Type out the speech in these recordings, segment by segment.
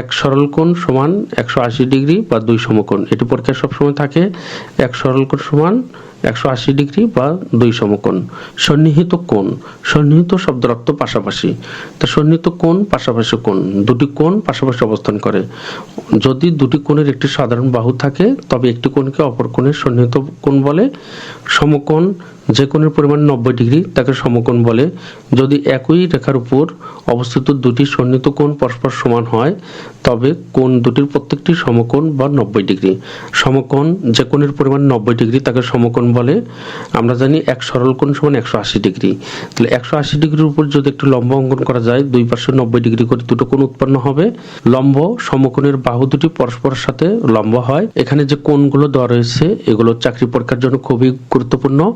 এক সরল কোণ সমান একশো আশি ডিগ্রি বা দুই সমকোণ। এটি পরীক্ষায় সবসময় থাকে, এক সরল কোণ সমান একশো আশি ডিগ্রি বা দুই সমকোণ। সন্নিহিত কোণ, সন্নিহিত শব্দের অর্থ পাশাপাশি। তা সন্নিহিত কোণ, পাশাপাশি কোণ, দুটি কোণ পাশাপাশি অবস্থান করে। যদি দুটি কোণের একটি সাধারণ বাহু থাকে, তবে একটি কোণকে অপর কোণের সন্নিহিত কোণ বলে। সমকোণ যে কোণের পরিমাণ নব্বই ডিগ্রি, তাকে সমকোণ বলে। যদি একই রেখার উপর অবস্থিত দুটি সন্নিহিত কোণ পরস্পর সমান হয়, তবে কোণ দুটির প্রত্যেকটি সমকোণ বা নব্বই ডিগ্রি। সমকোণ যে কোণের পরিমাণ নব্বই ডিগ্রি, তাকে সমকোণ বলে। আমরা জানি এক সরল কোণ সমান একশো আশি ডিগ্রি। তাহলে একশো আশি ডিগ্রির উপর যদি একটি লম্ব অঙ্কন করা যায়, দুই পাশে নব্বই ডিগ্রি করে দুটো কোণ উৎপন্ন হবে। লম্ব সমকোণের বাহু দুটি পরস্পরের সাথে লম্ব হয়। এখানে যে কোণগুলো দেওয়া রয়েছে, এগুলো চাকরি পরীক্ষার জন্য খুবই গুরুত্বপূর্ণ।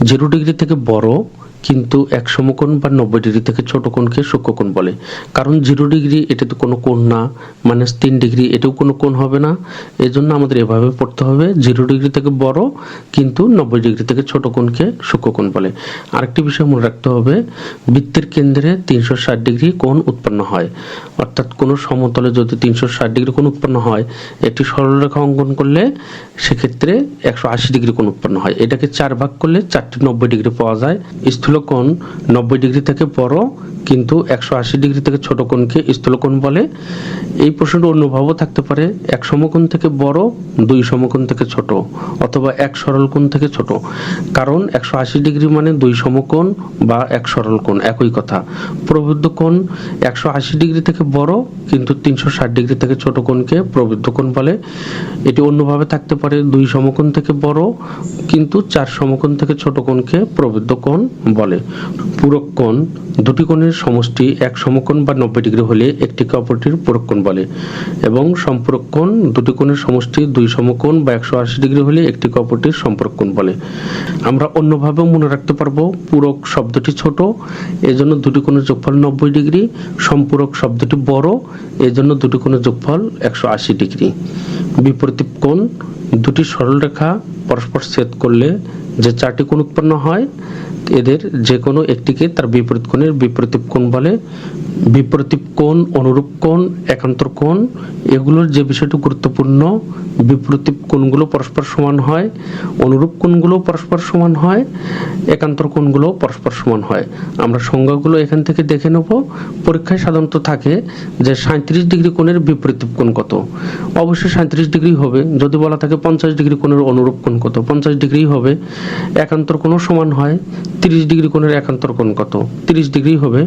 জিরো ডিগ্রি থেকে বড় কিন্তু এক সমকোণ বা নব্বই ডিগ্রি থেকে ছোট কোণকে সূক্ষ্মকোণ বলে। কারণ জিরো ডিগ্রি এটা তো কোনো কোণ না, মাইনাস তিন ডিগ্রি এটাও কোনো কোণ হবে না। এই জন্য আমাদের এভাবে পড়তে হবে, জিরো ডিগ্রি থেকে বড় কিন্তু নব্বই ডিগ্রি থেকে ছোট কোণকে সূক্ষ্মকোণ বলে। আরেকটি বিষয় মনে রাখতে হবে, বৃত্তের কেন্দ্রে তিনশো ষাট ডিগ্রি কোণ উৎপন্ন হয়। অর্থাৎ কোনো সমতলে যদি তিনশো ষাট ডিগ্রি কোণ উৎপন্ন হয়, একটি সরলরেখা অঙ্কন করলে সেক্ষেত্রে একশো আশি ডিগ্রি কোণ উৎপন্ন হয়। এটাকে চার ভাগ করলে চারটি নব্বই ডিগ্রি পাওয়া যায়। স্থূলকোণ নব্বই ডিগ্রি থেকে বড়, কিন্তু একশো আশি ডিগ্রি থেকে ছোট কোণকে স্থূলকোণ বলে। এই প্রশ্নটা অন্যভাবেও থাকতে পারে, এক সমকোণ থেকে বড়, দুই সমকোণ থেকে ছোট, অথবা এক সরল কোণ থেকে ছোট। কারণ একশো আশি ডিগ্রি মানে দুই সমকোণ বা এক সরল কোণ, একই কথা। প্রবৃদ্ধ কোণ একশো আশি ডিগ্রি থেকে বড়, কিন্তু তিনশো ষাট ডিগ্রি থেকে ছোট কোণকে প্রবৃদ্ধ কোণ বলে। এটি অন্যভাবে থাকতে পারে, দুই সমকোণ থেকে বড়, কিন্তু চার সমকোণ থেকে ছোট কোণকে প্রবৃদ্ধ কোণ বলে, পূরক কোণ দুটি কোণের সমষ্টি এক সমকোণ বা নব্বই ডিগ্রি হলে একটিকে অপরটির পূরক কোণ বলে এবং সম্পূরক কোণ দুটি কোণের সমষ্টি দুই সমকোণ বা একশো আশি ডিগ্রি হলে একটিকে অপরটির সম্পর্ক কোণ বলে। আমরা অন্যভাবেও মনে রাখতে পারব, পূরক শব্দটি ছোট, এজন্য দুটি কোণের যোগফল নব্বই ডিগ্রি, সম্পূরক শব্দটি বড়, এজন্য দুটি কোণের যোগফল একশো আশি ডিগ্রি। বিপরীত কোণ, দুটি সরলরেখা পরস্পর ছেদ করলে যে চারটি কোণ উৎপন্ন হয়, এদের যে কোনো একটিকে তার বিপরীত কোণের বিপরীত কোণ বলে। বিপরীত কোণ, অনুরূপ কোণ, একান্তর কোণ, এগুলোর যে বিষয়টি গুরুত্বপূর্ণ বিপরীত কোণগুলো পরস্পর সমান হয়, অনুরূপ কোণগুলো পরস্পর সমান হয়, একান্তর কোণগুলো পরস্পর সমান হয়। আমরা সংজ্ঞাগুলো এখান থেকে দেখে নেব। পরীক্ষায় সাধারণত থাকে যে সাঁত্রিশ ডিগ্রি কোণের বিপরীত কোণ কত? অবশ্যই সাঁত্রিশ ডিগ্রি হবে। যদি বলা থাকে পঞ্চাশ ডিগ্রি কোণের অনুরূপ কোণ কত? পঞ্চাশ ডিগ্রি হবে। একান্তর কোণ সমান হয় তিরিশ ডিগ্রি কোণের একান্তর কোণ কত? তিরিশ ডিগ্রি হবে